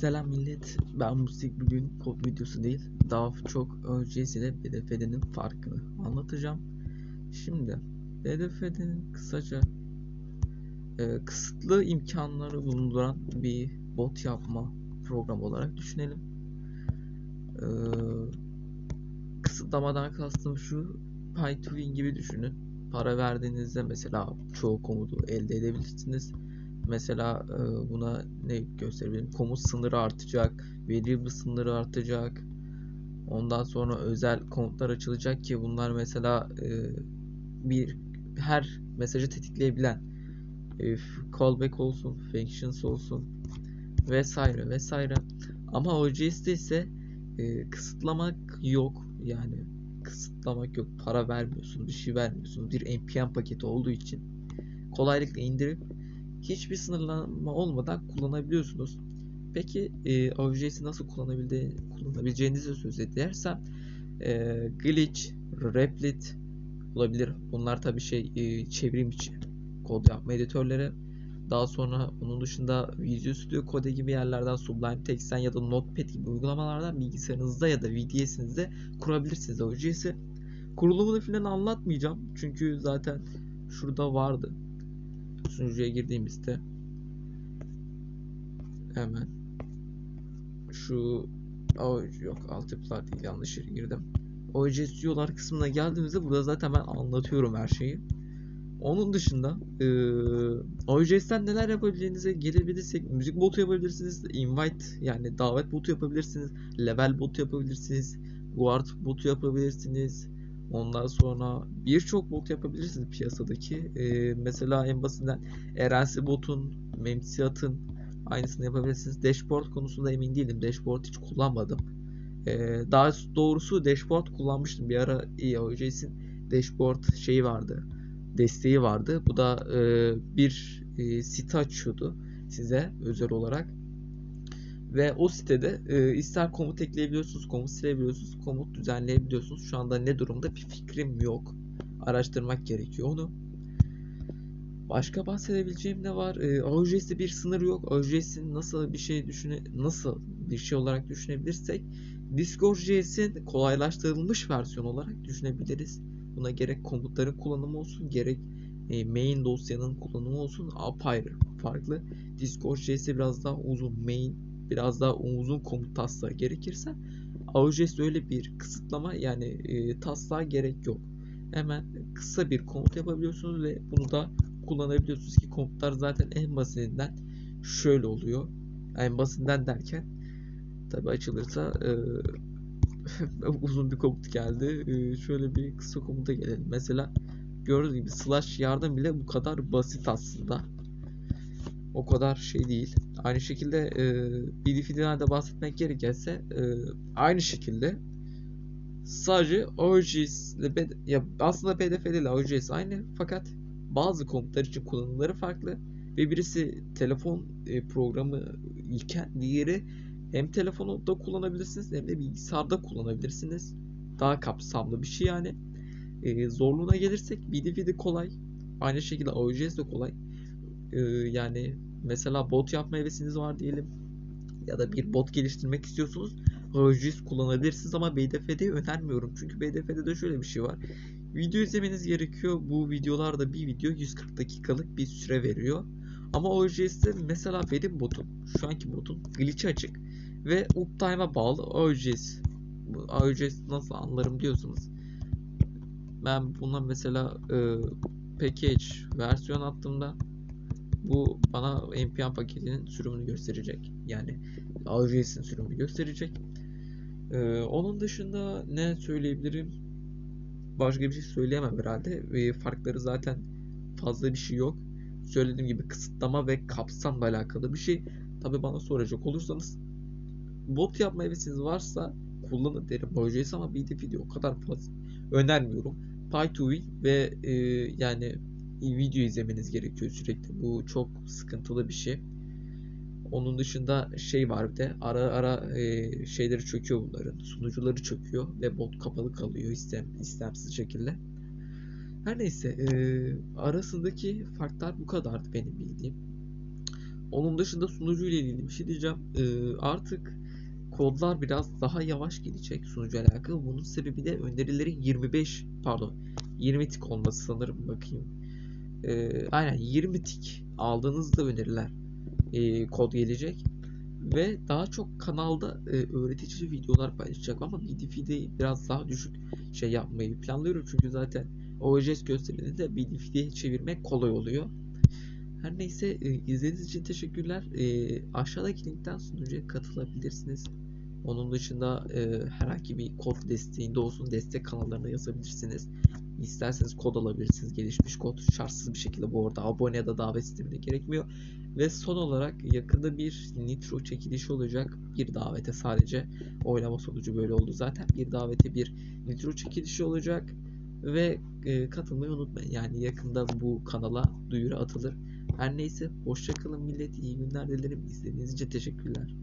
Selam millet. Ben Musik bugün kod videosu değil, daha çok OJS ile BDFD'nin farkını anlatacağım. Şimdi BDFD'nin kısaca e, kısıtlı imkanları bulunduran bir bot yapma programı olarak düşünelim. E, kısıtlamadan kastım şu, Pay to Win gibi düşünün. Para verdiğinizde mesela çoğu komutu elde edebilirsiniz. Mesela e, buna ne gösterebilirim? Komut sınırı artacak, variable sınırı artacak. Ondan sonra özel komutlar açılacak ki bunlar mesela e, bir her mesajı tetikleyebilen e, callback olsun, functions olsun vesaire vesaire. Ama OJS'de ise e, kısıtlamak yok. Yani kısıtlamak yok. Para vermiyorsun, bir şey vermiyorsun. Bir npm paketi olduğu için kolaylıkla indirip hiçbir sınırlama olmadan kullanabiliyorsunuz. Peki e, OJS'i nasıl kullanabildiği, kullanabileceğinizi söz edersem e, glitch, replit olabilir. Bunlar tabi şey e, çevrim içi kod yapma editörleri. Daha sonra onun dışında Visual Studio Code gibi yerlerden Sublime Text'ten ya da Notepad gibi uygulamalardan bilgisayarınızda ya da VDS'inizde kurabilirsiniz OJS'i. Kurulumunu falan anlatmayacağım. Çünkü zaten şurada vardı sunucuya girdiğimizde hemen şu yok altyapılar değil yanlış yere girdim. OJS diyorlar kısmına geldiğimizde burada zaten ben anlatıyorum her şeyi. Onun dışında e, OJS'ten neler yapabileceğinize gelebilirsek müzik botu yapabilirsiniz, invite yani davet botu yapabilirsiniz, level botu yapabilirsiniz, guard botu yapabilirsiniz, Ondan sonra birçok bot yapabilirsiniz piyasadaki. Ee, mesela en basitinden RNC botun, Memsiyat'ın aynısını yapabilirsiniz. Dashboard konusunda emin değilim. Dashboard hiç kullanmadım. Ee, daha doğrusu dashboard kullanmıştım. Bir ara EOJS'in dashboard şeyi vardı. Desteği vardı. Bu da e, bir e, site açıyordu size özel olarak. Ve o sitede e, ister komut ekleyebiliyorsunuz, komut silebiliyorsunuz, komut düzenleyebiliyorsunuz. Şu anda ne durumda bir fikrim yok. Araştırmak gerekiyor onu. Başka bahsedebileceğim ne var? E, OJS'de bir sınır yok. OJS'in nasıl bir şey düşüne nasıl bir şey olarak düşünebilirsek Discord.js'in kolaylaştırılmış versiyon olarak düşünebiliriz. Buna gerek komutların kullanımı olsun, gerek e, main dosyanın kullanımı olsun apayrı farklı. Discord.js biraz daha uzun main biraz daha uzun komut taslağı gerekirse AUJS öyle bir kısıtlama yani e, taslağa gerek yok. Hemen kısa bir komut yapabiliyorsunuz ve bunu da kullanabiliyorsunuz ki komutlar zaten en basitinden şöyle oluyor. En basitinden derken tabi açılırsa e, uzun bir komut geldi. E, şöyle bir kısa komuta gelelim. Mesela gördüğünüz gibi slash yardım bile bu kadar basit aslında. O kadar şey değil. Aynı şekilde e, BDF'den de bahsetmek gerekirse e, aynı şekilde sadece OGS ile ya aslında PDF ile OGS aynı fakat bazı komutlar için kullanımları farklı ve birisi telefon e, programı iken diğeri hem telefonda kullanabilirsiniz hem de bilgisayarda kullanabilirsiniz. Daha kapsamlı bir şey yani. E, zorluğuna gelirsek BDF kolay. Aynı şekilde OGS de kolay. E, yani mesela bot yapma hevesiniz var diyelim ya da bir bot geliştirmek istiyorsunuz Hojis kullanabilirsiniz ama BDF'de önermiyorum. Çünkü BDF'de de şöyle bir şey var. Video izlemeniz gerekiyor. Bu videolarda bir video 140 dakikalık bir süre veriyor. Ama OJS'de mesela benim botum, şu anki botum glitch açık ve uptime'a bağlı OJS. OJS nasıl anlarım diyorsunuz. Ben buna mesela e, package versiyon attığımda bu bana npm paketinin sürümünü gösterecek. Yani AWS'in sürümünü gösterecek. Ee, onun dışında ne söyleyebilirim? Başka bir şey söyleyemem herhalde. Ve farkları zaten fazla bir şey yok. Söylediğim gibi kısıtlama ve kapsamla alakalı bir şey. Tabi bana soracak olursanız bot yapma hevesiniz varsa kullanın derim Node.js ama BDP'de o kadar fazla önermiyorum. Py2 ve e, yani video izlemeniz gerekiyor sürekli. Bu çok sıkıntılı bir şey. Onun dışında şey var bir de ara ara e, şeyleri çöküyor bunların. Sunucuları çöküyor ve bot kapalı kalıyor istem, istemsiz şekilde. Her neyse e, arasındaki farklar bu kadardı benim bildiğim. Onun dışında sunucu ile ilgili bir şey diyeceğim. Ee, artık kodlar biraz daha yavaş gelecek sunucu alakalı. Bunun sebebi de önerilerin 25 pardon 20 tik olması sanırım bakayım. Ee, aynen 20 tik aldığınızda öneriler e, kod gelecek ve daha çok kanalda e, öğretici videolar paylaşacak ama BDF'de biraz daha düşük şey yapmayı planlıyorum çünkü zaten OJS gösterimini de BDF'ye çevirmek kolay oluyor. Her neyse e, izlediğiniz için teşekkürler. E, aşağıdaki linkten sunucuya katılabilirsiniz. Onun dışında e, herhangi bir kod desteğinde olsun destek kanallarına yazabilirsiniz. İsterseniz kod alabilirsiniz. Gelişmiş kod şartsız bir şekilde bu arada abone ya da davet sisteminde gerekmiyor. Ve son olarak yakında bir nitro çekilişi olacak. Bir davete sadece oylama sonucu böyle oldu zaten. Bir davete bir nitro çekilişi olacak. Ve e, katılmayı unutmayın. Yani yakında bu kanala duyuru atılır. Her neyse hoşçakalın millet. İyi günler dilerim. İzlediğiniz için teşekkürler.